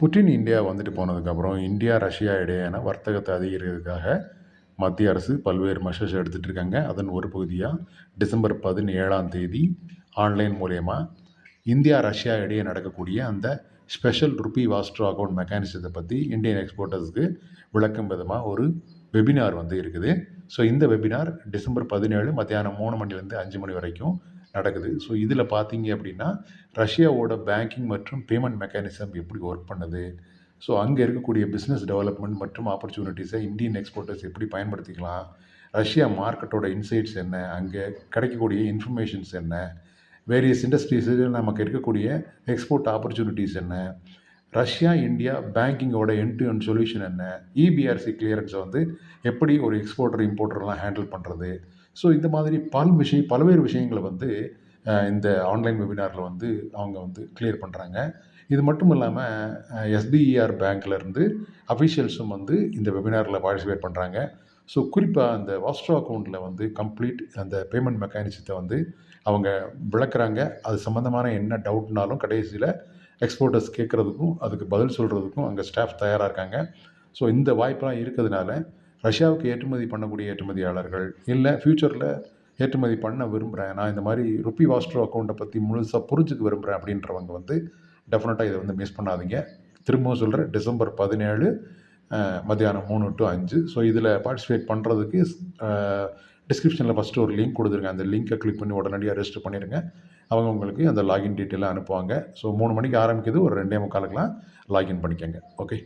Putin India வந்துட்டு போனதுக்கப்புறம் India Russia இடையேயான வர்த்தகத்தை அதிகரிக்கிறதுக்காக மத்திய அரசு பல்வேறு மெஷர்ஸ் எடுத்துகிட்டு இருக்காங்க அதன் ஒரு பகுதியாக டிசம்பர் பதினேழாம் தேதி ஆன்லைன் மூலயமா இந்தியா ரஷ்யா இடையே நடக்கக்கூடிய அந்த ஸ்பெஷல் ருப்பி வாஸ்ட்ரோ அக்கௌண்ட் மெக்கானிசத்தை பற்றி இந்தியன் எக்ஸ்போர்ட்டர்ஸ்க்கு விளக்கும் விதமாக ஒரு வெபினார் வந்து இருக்குது. ஸோ இந்த வெபினார் டிசம்பர் பதினேழு மத்தியானம் மூணு மணிலேருந்து அஞ்சு மணி வரைக்கும் நடக்குது. ஸோ இதில் பார்த்தீங்க அப்படின்னா ரஷ்யாவோட பேங்கிங் மற்றும் பேமெண்ட் மெக்கானிசம் எப்படி ஒர்க் பண்ணுது? ஸோ அங்கே இருக்கக்கூடிய பிஸ்னஸ் டெவலப்மெண்ட் மற்றும் ஆப்பர்ச்சுனிட்டிஸை இந்தியன் எக்ஸ்போர்ட்டர்ஸ் எப்படி பயன்படுத்திக்கலாம்? ரஷ்யா மார்க்கெட்டோட இன்சைட்ஸ் என்ன? அங்கே கிடைக்கக்கூடிய இன்ஃபர்மேஷன்ஸ் என்ன? வேரியஸ் இண்டஸ்ட்ரீஸில் நமக்கு இருக்கக்கூடிய எக்ஸ்போர்ட் ஆப்பர்ச்சுனிட்டிஸ் என்ன? ரஷ்யா இந்தியா பேங்கிங்கோட என் டு என் சொல்யூஷன் என்ன இபிஆர்சி கிளியரன்ஸை வந்து எப்படி ஒரு எக்ஸ்போர்ட்டர் இம்போர்ட்டர்லாம் ஹேண்டில் பண்ணுறது ஸோ இந்த மாதிரி பல் விஷயம் பல்வேறு விஷயங்களை வந்து இந்த ஆன்லைன் வெபினாரில் வந்து அவங்க வந்து கிளியர் பண்ணுறாங்க இது மட்டும் இல்லாமல் எஸ்பிஇஆர் பேங்க்லேருந்து அஃபிஷியல்ஸும் வந்து இந்த வெபினாரில் பார்ட்டிசிபேட் பண்ணுறாங்க ஸோ குறிப்பாக அந்த வாஸ்ட்ரோ அக்கௌண்ட்டில் வந்து கம்ப்ளீட் அந்த பேமெண்ட் மெக்கானிசத்தை வந்து அவங்க விளக்குறாங்க. அது சம்மந்தமான என்ன டவுட்னாலும் கடைசியில் எக்ஸ்போர்ட்டர்ஸ் கேட்குறதுக்கும் அதுக்கு பதில் சொல்கிறதுக்கும் அங்கே ஸ்டாஃப் தயாராக இருக்காங்க. ஸோ இந்த வாய்ப்பெலாம் இருக்கிறதுனால ரஷ்யாவுக்கு ஏற்றுமதி பண்ணக்கூடிய ஏற்றுமதியாளர்கள் இல்லை ஃப்யூச்சரில் ஏற்றுமதி பண்ண விரும்புகிறேன் நான் இந்த மாதிரி ருப்பி வாஸ்ட்ரோ அக்கௌண்ட்டை பற்றி முழுசாக புரிஞ்சுக்க விரும்புகிறேன் அப்படின்றவங்க வந்து டெஃபினட்டாக இதை வந்து மிஸ் பண்ணாதீங்க. திரும்பவும் சொல்கிற டிசம்பர் பதினேழு மத்தியானம் மூணு டு அஞ்சு. ஸோ இதில் பார்ட்டிசிபேட் பண்ணுறதுக்கு டிஸ்கிரிப்ஷனில் ஃபஸ்ட்டு ஒரு லிங்க் கொடுத்துருங்க. அந்த லிங்க்கை கிளிக் பண்ணி உடனடியாக ரெஜிஸ்டர் பண்ணிடுங்க அவங்க உங்களுக்கு அந்த லாகின் டீட்டெயிலாக அனுப்புவாங்க. ஸோ மூணு மணிக்கு ஆரம்பிக்குது. ஒரு ரெண்டே முக்காலுக்கெலாம் லாகின் பண்ணிக்கோங்க. ஓகே